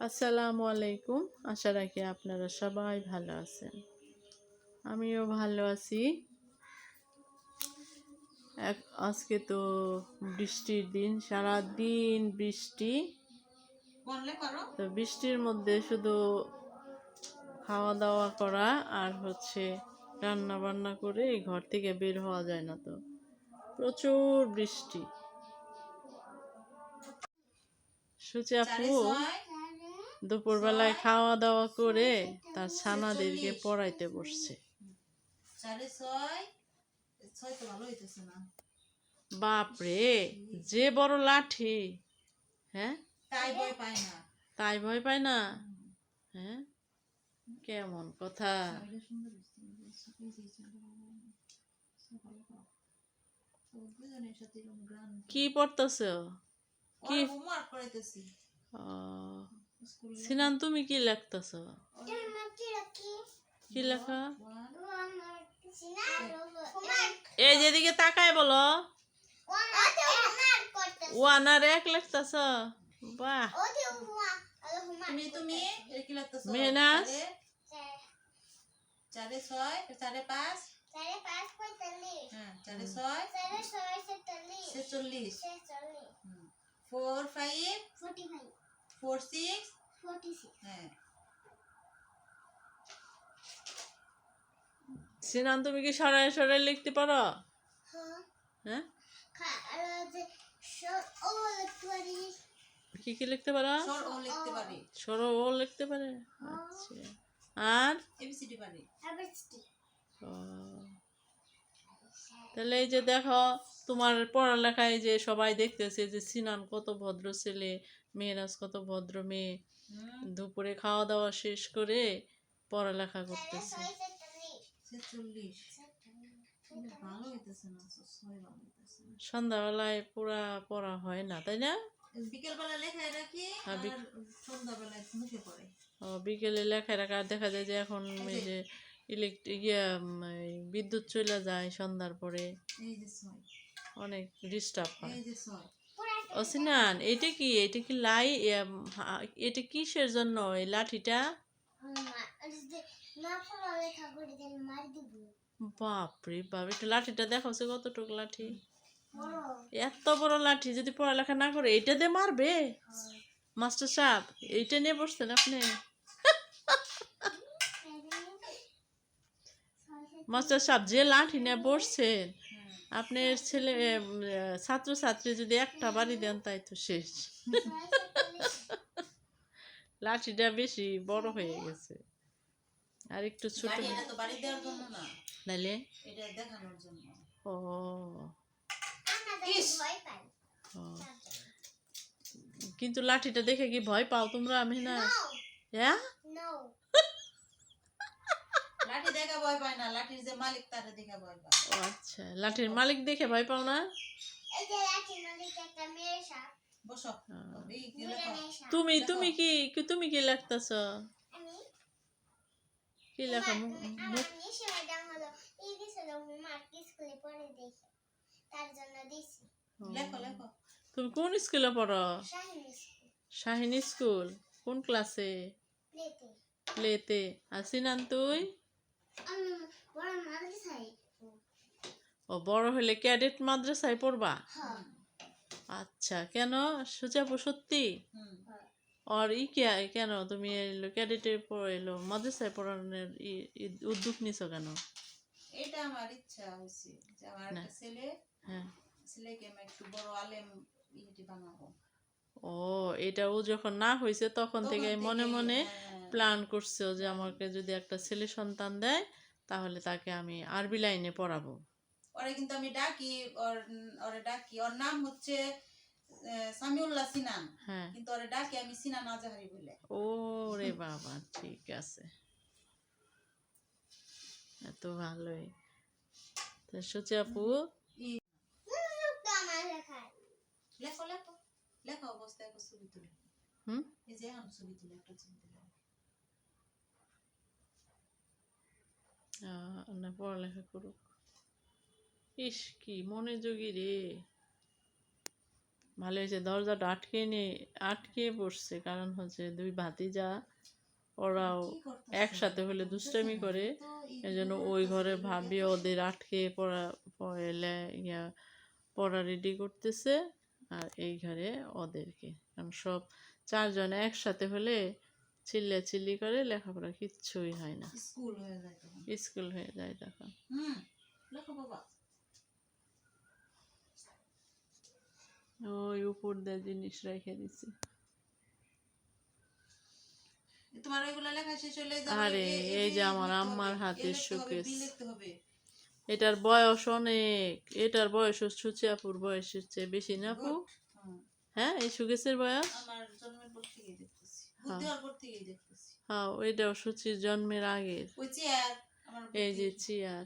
আসসালামু আলাইকুম। আশা রাখি আপনারা সবাই ভালো আছেন। আমিও ভালো আছি। এক- আজকে তো বৃষ্টির দিন সারা দিন বৃষ্টি তো বৃষ্টির মধ্যে শুধু খাওয়া দাওয়া করা আর হচ্ছে রান্না বান্না করে এই ঘর থেকে বের হওয়া যায় না তো। প্রচুর বৃষ্টি। সুচি আপু দুপুরবেলায় খাওয়া দাওয়া করে তার ছানাদেরকে পড়াইতে বসছে। বাপরে যে বড় লাঠি। হ্যাঁ? তাই বই পায় না। তাই ভয় পায় না? হ্যাঁ? কেমন কথা? কি পড়তেছ? কি? হোমওয়ার্ক করাইতেছি। স্কুলে সিনান তুমি কি লিখতেছ? কি লেখা? এই যেদিকে তাকায় বলো। ওয়ান আর এক লিখতেছ? বাহ। তুমি তুমি এর কি লাগতেছ মেহনাজ? চারে ছয় চারে পাঁচ। হ্যাঁ চারে ছয় ছেচল্লিশ। Four five. ফোর সিক্স হ্যাঁ সিনান তুমি কি সরাই সরাই লিখতে পারো? হ্যাঁ। কি কি লিখতে পারো? সর ও লিখতে পারি। সরো ও লিখতে পারে? আচ্ছা। আর? এবিসিডি পারি। ও। তাহলে এই যে দেখো তোমার পড়ালেখায় যে সবাই দেখতেছে যে সিনান কত ভদ্র ছেলে মেয়েরাজ কত ভদ্র মেয়ে। দুপুরে খাওয়া দাওয়া শেষ করে পড়ালেখা করতেছে। হইতেছে না সন্ধ্যাবেলায় পুরা পড়া হয় না তাই না? বিকেল বেলা লেখা রাখি হ্যাঁ, আর সন্ধ্যাবেলায় মুখে পড়ে। ও বিকেলে লেখা রাখা দেখা যায় যে এখন এই যে ইলেকট্রিক ইয়া বিদ্যুৎ চলে যায় সন্ধ্যার পরে। অনেক ডিস্টার্ব হয়। এই যে ছয়। ও সিনান এটা কি? এটা কি লাই এটা কিসের জন্য? এই লাঠিটা? বাপরে বাপ এটা লাঠিটা দেখাচ্ছে কতটুকু লাঠি? এত বড় লাঠি যদি পড়ালেখা না করে এটা দিয়ে মারবে? মাস্টার সাহেব এইটা নিয়ে বসছেন আপনি? মাস্টার সাহেব যে লাঠি নিয়ে বসছেন আপনার ছেলে ছাত্র ছাত্রী যদি একটা বাড়ি দেন তাই তো শেষ। লাঠিটা বেশি বড় হয়ে গেছে। আর একটু ছোট বাড়ি এটা তো বাড়ি দেওয়ার জন্য না। নাইলে? এটা দেখানোর জন্য। ও। ও। কিন্তু লাঠিটা দেখে কি ভয় পাও তোমরা আমি না হ্যাঁ লাঠি দেখা ভয় পায় না লাঠির যে মালিক তারা দেখা ভয় পায়। ও আচ্ছা লাঠির মালিক দেখে ভয় পাও না? বসো। হ্যাঁ। এই কি লেখো? তুমি তুমি কি কি- তুমি কি লাগতেছ কি লেখা? তুমি কোন স্কুলে পড়ো? শাহিনী স্কুল। কোন ক্লাসে? প্লেতে। আর সিনান তুই? ও বড় হলে ক্যাডেট মাদ্রাসায় পড়বা? আচ্ছা কেন? সত্যি? আর ই কে- কেন? তুমি এলো ক্যাডেটে এলো মাদ্রাসায় পড়ানোর উদ্যোগ নিছো কেন? এটা আমার ইচ্ছা হয়েছে যে আমার একটা ছেলে হ্যাঁ। ছেলেকে আমি একটু বড় আলেম ইটি বানাবো। ও এটা ও যখন না হয়েছে তখন থেকে মনে মনে হ্যাঁ। প্ল্যান করছে যে আমাকে যদি একটা ছেলে সন্তান দেয় তাহলে তাকে আমি আরবি লাইনে পড়াবো। ওরে কিন্তু আমি ডাকি ওর ওরে ডাকি। ওর নাম হচ্ছে সামিউল্লাহ সিনান। হ্যাঁ। কিন্তু ওরে ডাকি আমি সিনান আজাহারি বলে। ও রে বাবা ঠিক আছে। এত ভালোই। তো সুচি আপু? ই- লেখো লেখো। লেখো অবস্থায় একটা ছবি তুলে হুম এই যে এখন ছবি তুলে একটা ছবি তুলে না পড়ালেখা করুক ইস কি মনোযোগী রে ভালো হয়েছে দরজাটা আটকে নিয়ে আটকে পড়ছে কারণ হচ্ছে দুই ভাতিজা ওরাও একসাথে হলে দুষ্টামি করে এই জন্য ওই ঘরে ভাবি ওদের আটকে পড়া পড়লে ইয়া পড়া রেডি করতেছে আর এই ঘরে ওদেরকে। কারণ সব চারজন একসাথে হলে চিল্লা চিল্লি করে লেখাপড়া কিচ্ছুই হয় না। স্কুল হয়ে যায় স্কুল হয়ে যায় তখন। হুম লেখো বাবা। ওই উপর দিয়ে জিনিস রেখে দিছি। তোমার এগুলো লেখা শেষ হলে আরে, এই যে আমার আম্মার হাতের শোকেস। লিখতে হবে। এটার বয়স অনেক। এটার বয়স সুচিয়াপুর বয়সের চেয়ে বেশি না আপু? হ্যাঁ। এই সুগেছের বয়স? দেখতেছি। হ্যাঁ। ওইটাও সুচির জন্মের আগের। এই যে চেয়ার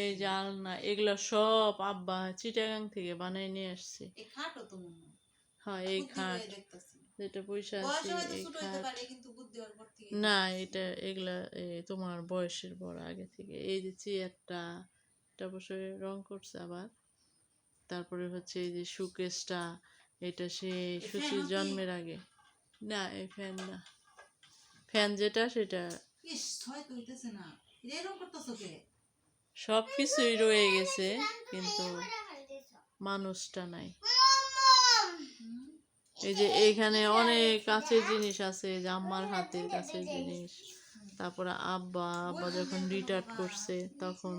এই যে আলনা এগুলো সব আব্বা চিটাগাং থেকে বানাই নিয়ে আসছে। হয়। হ্যাঁ এই খাট। যেটা পয়সা পারে পর না এটা এগুলা তোমার বয়সের বড় আগে থেকে। এই যে চেয়ারটা এটা অবশ্যই রং করছে আবার। তারপরে হচ্ছে এই যে সুকেশটা এটা সে সুচির জন্মের আগে। না এই ফ্যান না। ফ্যান যেটা সেটা। সব কিছুই রয়ে গেছে কিন্তু মানুষটা নাই? এই যে এইখানে অনেক কাছের জিনিস আছে যে আম্মার হাতের কাছের জিনিস। তারপরে আব্বা আব্বা যখন রিটায়ার করছে তখন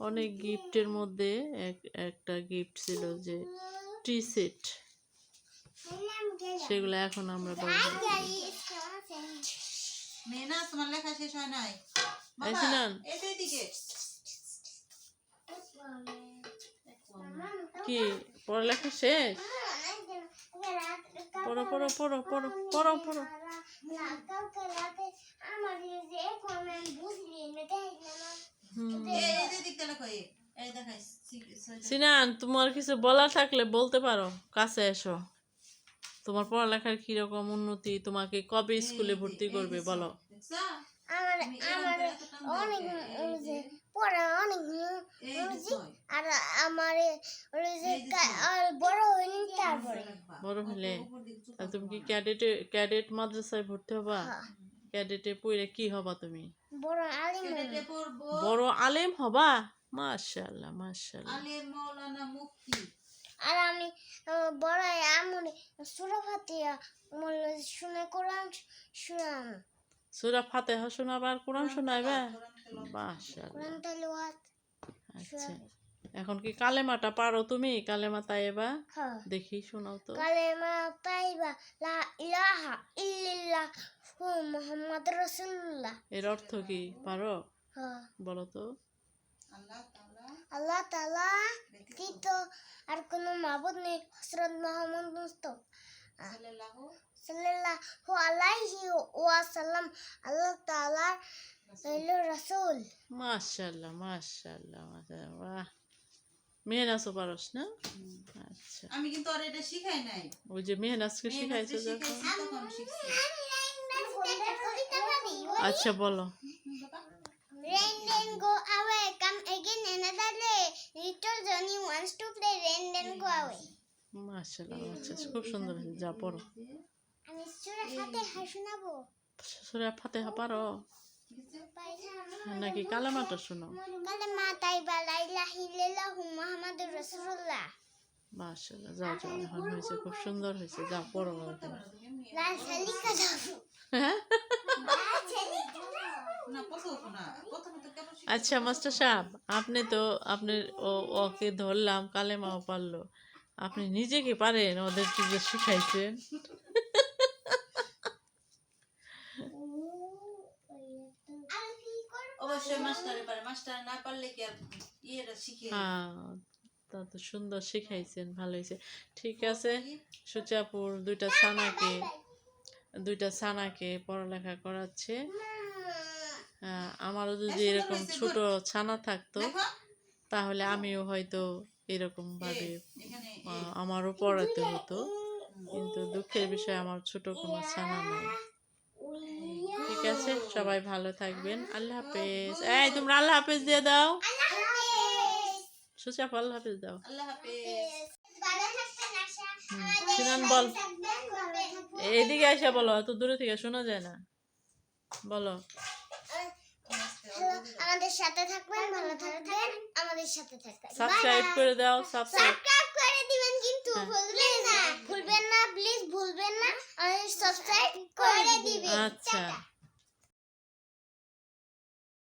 অনেক গিফটের মধ্যে এক একটা গিফট ছিল যে টি সেট। সেগুলো এখন আমরা ব্যবহার করি মেয়ে তোমার লেখা শেষ হয় নাই? কি পড়ালেখা শেষ? পড়ো পড়ো লেখো এই এই দেখাই সিনান, তোমার কিছু বলা থাকলে বলতে পারো, কাছে এসো। তোমার পড়ালেখার কীরকম উন্নতি, তোমাকে কবে স্কুলে ভর্তি করবে, বলো। আমার অনেক পড়া অনেক। আর আমার ওই যে এই যে কা- ছয়। আর বড় হলে তুমি কি। ক্যাডেটে ক্যাডেট মাদ্রাসায় ভর্তি হবা? হ্যাঁ। ক্যাডেটে পড়ে কি হবা তুমি? বড় আলিম ক্যাডেটে বড় আলেম হবা? মাশাআল্লাহ মাশাআল্লাহ। আলিম মাওলানা মুফতি। আর আমি বড় আমন। সুরাফাতিয়া মূল শুনে কোরআন শুনাম। সূরা ফাতিহা শোনাবার কোরআন শোনাইবা? মাশাআল্লাহ। কোরআন তালাওয়াত। আচ্ছা। এখন কি কালেমাটা পারো তুমি? কালেমা তাইবা হ্যাঁ। দেখি শোনাও তো। কালেমা তাইবা লা ইলাহা ইল্লাল্লাহ হু মুহাম্মদ রাসূলুল্লাহ। এর অর্থ কি? পারো? হ্যাঁ। বলো তো। আল্লাহ তাআলা আল্লাহ তাআলা ব্যতীত কিন্তু আর কোনো মাবুদ নেই হযরত মুহাম্মদ মুস্তাফা। সাল্লাল্লাহু আলাইহি ওয়াসাল্লাম আল্লাহ তাআলার রাসূল। মাশাআল্লাহ মাশাআল্লাহ মাশাআল্লাহ মেহনাজও পারস না? আচ্ছা। আমি কিন্তু আর এটা শিখাই নাই। ওই যে মেহনাজকে শিখাইছো যখন আচ্ছা বলো Rain then go away, come again another day. Little Johnny wants to play rain then go away. মাশাআল্লাহ আচ্ছা খুব সুন্দর হয়েছে। যা পড়ো। আমি সুরা সাথে হাসনাবো সূরা ফাতিহা পারো। নাকি কালেমাটা শোনো? কালে তাই বা লাইলা হিল্লাহু মুহাম্মাদুর রাসূলুল্লাহ। মাশাআল্লাহ যাও যাও এখন হয়েছে খুব সুন্দর হয়েছে যা পড়ো। লা হ্যাঁ? না প্রথম না। প্রথমে তো কেন শিখ- আচ্ছা মাস্টার সাহেব আপনি তো আপনি ও- ওকে ধরলাম কালেমাও পারল। আপনি নিজে কি পারেন ওদের যে শিখাইছেন? মাস্টার না পারলে কি আর ইয়েরা শিখে হ্যাঁ তা তো সুন্দর শিখাইছেন ভালো হয়েছে ঠিক আছে সুচাপুর দুইটা ছানাকে দুইটা ছানাকে পড়ালেখা করাচ্ছে। আমারও যদি এরকম ছোট ছানা থাকতো তাহলে আমিও হয়তো এরকম ভাবে আমারও পড়াতে হতো। কিন্তু দুঃখের বিষয় আমার ছোট কোনো ছানা নাই। আছে সবাই ভালো থাকবেন। আল্লাহ হাফেজ। এই তোমরা আল্লাহ হাফেজ দিয়ে দাও। সুচাপ আল্লাহ হাফেজ দাও। সিনান বল। এদিকে এসে বলো এত দূরে থেকে শোনা যায় না। বলো। আমাদের সাথে থাকবেন ভালো থাকবেন আমাদের সাথে থাকবেন। সাবস্ক্রাইব করে দাও সাবস্ক্রাইব। সাবস্ক্রাইব করে দিবেন কিন্তু হ্যাঁ। ভুলবেন না। ভুলবেন না প্লিজ ভুলবেন না। আমাদের সাবস্ক্রাইব করে দিবেন। আচ্ছা।